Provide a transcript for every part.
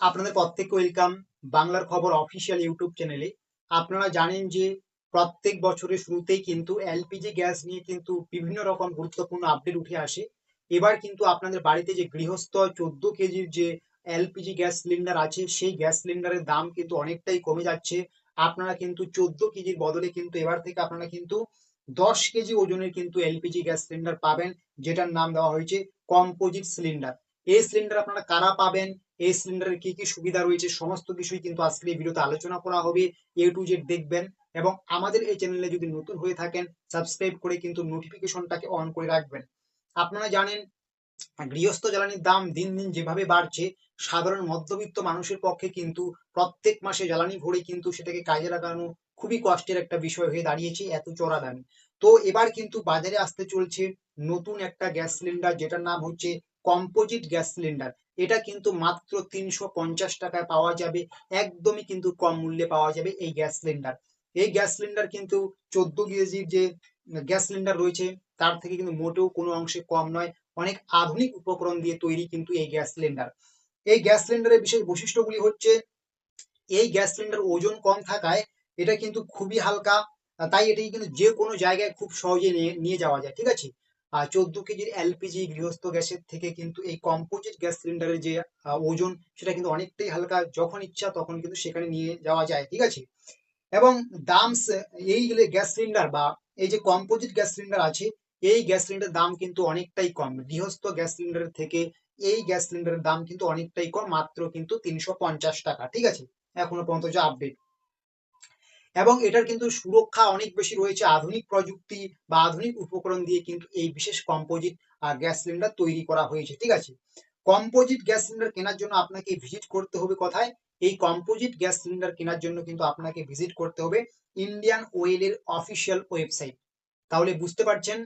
আপনাদের প্রত্যেককে ওয়েলকাম বাংলার খবর অফিসিয়াল ইউটিউব চ্যানেলে আপনারা জানেন যে প্রত্যেক বছরের শুরুতেই কিন্তু এলপিজি গ্যাস নিয়ে কিন্তু বিভিন্ন রকম গুরুত্বপূর্ণ আপডেট উঠে আসে। এবার কিন্তু আপনাদের বাড়িতে যে গৃহস্থ চোদ্দ কেজির যে এলপিজি গ্যাস সিলিন্ডার আছে, সেই গ্যাস সিলিন্ডারের দাম কিন্তু অনেকটাই কমে যাচ্ছে। আপনারা কিন্তু চোদ্দ কেজির বদলে কিন্তু এবার থেকে আপনারা কিন্তু দশ কেজি ওজনের কিন্তু এলপিজি গ্যাস সিলিন্ডার পাবেন, যেটার নাম দেওয়া হয়েছে কম্পোজিট সিলিন্ডার এই সিলিন্ডার আপনারা কারা পাবেন? এই সিলিন্ডারের কি কি সুবিধা রয়েছে? সমস্ত কিছুই কিন্তু আজকে এই ভিডিওতে আলোচনা করা হবে। এ টু জেড দেখবেন এবং আমাদের এই চ্যানেলে যদি নতুন হয়ে থাকেন সাবস্ক্রাইব করে কিন্তু নোটিফিকেশনটাকে অন করে রাখবেন। আপনারা জানেন, গৃহস্থ জ্বালানির দাম দিন দিন যেভাবে বাড়ছে, সাধারণ মধ্যবিত্ত মানুষের পক্ষে কিন্তু প্রত্যেক মাসে জ্বালানি ভরে কিন্তু সেটাকে কাজে লাগানো খুবই কষ্টের একটা বিষয় হয়ে দাঁড়িয়েছে, এত চড়া দামে। তো এবার কিন্তু বাজারে আসতে চলছে নতুন একটা গ্যাস সিলিন্ডার যেটার নাম হচ্ছে কম্পোজিট গ্যাস সিলিন্ডার এটা কিন্তু মাত্র তিনশো পঞ্চাশ টাকায় পাওয়া যাবে, একদমই কিন্তু কম মূল্যে পাওয়া যাবে এই গ্যাস সিলিন্ডার এই গ্যাস সিলিন্ডার কিন্তু চোদ্দ কেজির যে গ্যাস সিলিন্ডার রয়েছে, তার থেকে কিন্তু মোটেও কোনো অংশে কম নয়, অনেক আধুনিক উপকরণ দিয়ে তৈরি কিন্তু এই গ্যাস সিলিন্ডার এই গ্যাস সিলিন্ডারের বিশেষ বৈশিষ্ট্যগুলি হচ্ছে, এই গ্যাস সিলিন্ডার ওজন কম থাকায় এটা কিন্তু খুবই হালকা, তাই এটি কিন্তু যে কোনো জায়গায় খুব সহজে নিয়ে যাওয়া যায়, ঠিক আছে? চোদ্দ কেজির এলপিজি গৃহস্থ গ্যাসের থেকে কিন্তু এই কম্পোজিট গ্যাস সিলিন্ডারের যে ওজন, সেটা কিন্তু অনেকটাই হালকা। যখন ইচ্ছা তখন কিন্তু সেখানে নিয়ে যাওয়া যায়, ঠিক আছে? এবং দাম এই গ্যাস সিলিন্ডার বা এই যে কম্পোজিট গ্যাস সিলিন্ডার আছে, এই গ্যাস সিলিন্ডার দাম কিন্তু অনেকটাই কম। গৃহস্থ গ্যাস সিলিন্ডারের থেকে এই গ্যাস সিলিন্ডারের দাম কিন্তু অনেকটাই কম, মাত্র কিন্তু তিনশো পঞ্চাশ টাকা, ঠিক আছে? এখনও পর্যন্ত যে আপডেট এবং এটার কিন্তু সুরক্ষা অনেক বেশি রয়েছে আধুনিক প্রযুক্তি বা আধুনিক উপকরণ দিয়ে কিন্তু এই বিশেষ কম্পোজিট গ্যাস সিলিন্ডার তৈরি করা হয়েছে, ঠিক আছে? কম্পোজিট গ্যাস সিলিন্ডার কেনার জন্য আপনাকে ভিজিট করতে হবে কোথায়? এই কম্পোজিট গ্যাস সিলিন্ডার কেনার জন্য কিন্তু আপনাকে ভিজিট করতে হবে ইন্ডিয়ান অয়েলের অফিসিয়াল ওয়েবসাইট তাহলে বুঝতে পারছেন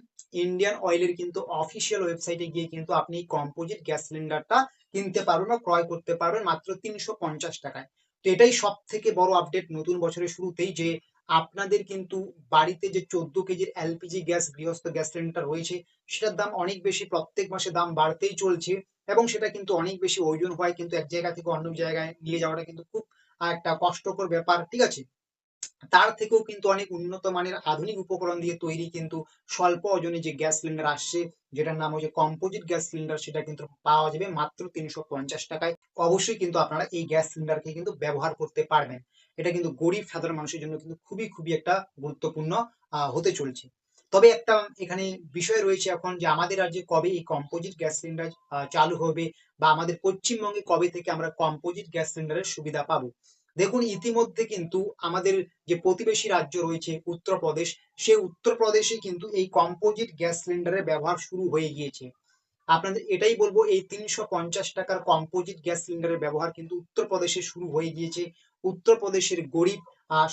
ইন্ডিয়ান অয়েলের কিন্তু অফিসিয়াল ওয়েবসাইটে গিয়ে কিন্তু আপনি কম্পোজিট গ্যাস সিলিন্ডারটা কিনতে পারবেন বা ক্রয় করতে পারবেন মাত্র তিনশো পঞ্চাশ টাকায়। তো এটাই সব থেকে বড় আপডেট নতুন বছরের শুরুতেই যে আপনাদের কিন্তু বাড়িতে যে চোদ্দ কেজির এলপিজি গ্যাস, গৃহস্থ গ্যাস সিলিন্ডার রয়েছে, সেটার দাম অনেক বেশি, প্রত্যেক মাসে দাম বাড়তেই চলছে এবং সেটা কিন্তু অনেক বেশি ওজন হয়, কিন্তু এক জায়গা থেকে অন্য জায়গায় নিয়ে যাওয়াটা কিন্তু খুব একটা কষ্টকর ব্যাপার, ঠিক আছে? তার থেকেও কিন্তু অনেক উন্নত মানের আধুনিক উপকরণ দিয়ে তৈরি কিন্তু স্বল্প ওজনে যে গ্যাস সিলিন্ডার আসছে, যেটার নাম হচ্ছে কম্পোজিট গ্যাস সিলিন্ডার, সেটা কিন্তু পাওয়া যাবে মাত্র তিনশো পঞ্চাশ টাকায়। অবশ্যই কিন্তু আপনারা এই গ্যাস সিলিন্ডারকে কিন্তু ব্যবহার করতে পারবেন। এটা কিন্তু গরিব সাধারণ মানুষের জন্য কিন্তু খুবই খুবই একটা গুরুত্বপূর্ণ হতে চলছে। তবে একটা এখানে বিষয় রয়েছে এখন যে আমাদের রাজ্যে কবে এই কম্পোজিট গ্যাস সিলিন্ডার চালু হবে বা আমাদের পশ্চিমবঙ্গে কবে থেকে আমরা কম্পোজিট গ্যাস সিলিন্ডারের সুবিধা পাবো? দেখুন, ইতিমধ্যে কিন্তু আমাদের যে প্রতিবেশী রাজ্য রয়েছে উত্তরপ্রদেশ সেই উত্তরপ্রদেশে কিন্তু এই কম্পোজিট গ্যাস সিলিন্ডারের ব্যবহার শুরু হয়ে গিয়েছে। আপনাদের এটাই বলব, এই তিনশো পঞ্চাশ টাকার কম্পোজিট গ্যাস সিলিন্ডারের ব্যবহার কিন্তু উত্তরপ্রদেশে শুরু হয়ে গিয়েছে। উত্তরপ্রদেশের গরিব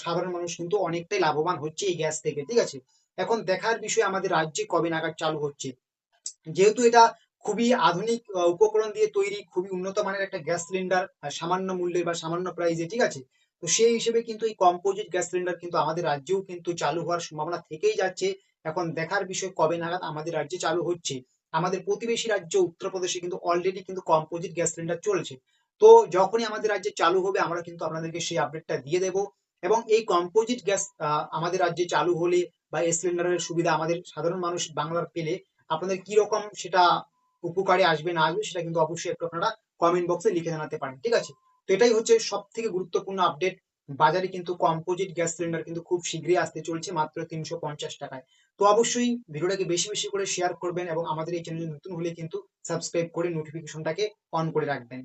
সাধারণ মানুষ কিন্তু অনেকটাই লাভবান হচ্ছে এই গ্যাস থেকে, ঠিক আছে? এখন দেখার বিষয় আমাদের রাজ্যে কবে নাগাদ চালু হচ্ছে। যেহেতু এটা খুবই আধুনিক উপকরণ দিয়ে তৈরি খুবই উন্নত মানের একটা গ্যাস সিলিন্ডার সামান্য মূল্যে বা সামান্য প্রাইসে ঠিক আছে? তো সেই হিসেবে কিন্তু এই কম্পোজিট গ্যাস সিলিন্ডার কিন্তু আমাদের রাজ্যেও কিন্তু চালু হওয়ার সম্ভাবনা থেকেই যাচ্ছে। এখন দেখার বিষয়, কবে নাগাদ আমাদের রাজ্যে চালু হচ্ছে? আমাদের প্রতিবেশী রাজ্য উত্তরপ্রদেশে কিন্তু অলরেডি কিন্তু কম্পোজিট গ্যাস সিলিন্ডার চলছে। তো যখনই আমাদের রাজ্যে চালু হবে, আমরা কিন্তু আপনাদেরকে সেই আপডেটটা দিয়ে দেব। এবং এই কম্পোজিট গ্যাস আমাদের রাজ্যে চালু হলে বা এই সিলিন্ডারের সুবিধা আমাদের সাধারণ মানুষ বাংলার পেলে, আপনাদের কি রকম সেটা উপকারে আসবে না আসবে সেটা কিন্তু অবশ্যই একটু আপনারা কমেন্ট বক্সে লিখে জানাতে পারেন, ঠিক আছে? তো এটাই হচ্ছে সব থেকে গুরুত্বপূর্ণ আপডেট বাজারে কিন্তু কম্পোজিট গ্যাস সিলিন্ডার কিন্তু খুব শীঘ্রই আসতে চলছে মাত্র তিনশো পঞ্চাশ টাকায়। তো অবশ্যই ভিডিওটাকে বেশি বেশি করে শেয়ার করবেন এবং আমাদের এই চ্যানেলে নতুন হলে কিন্তু সাবস্ক্রাইব করে নোটিফিকেশনটাকে অন করে রাখবেন।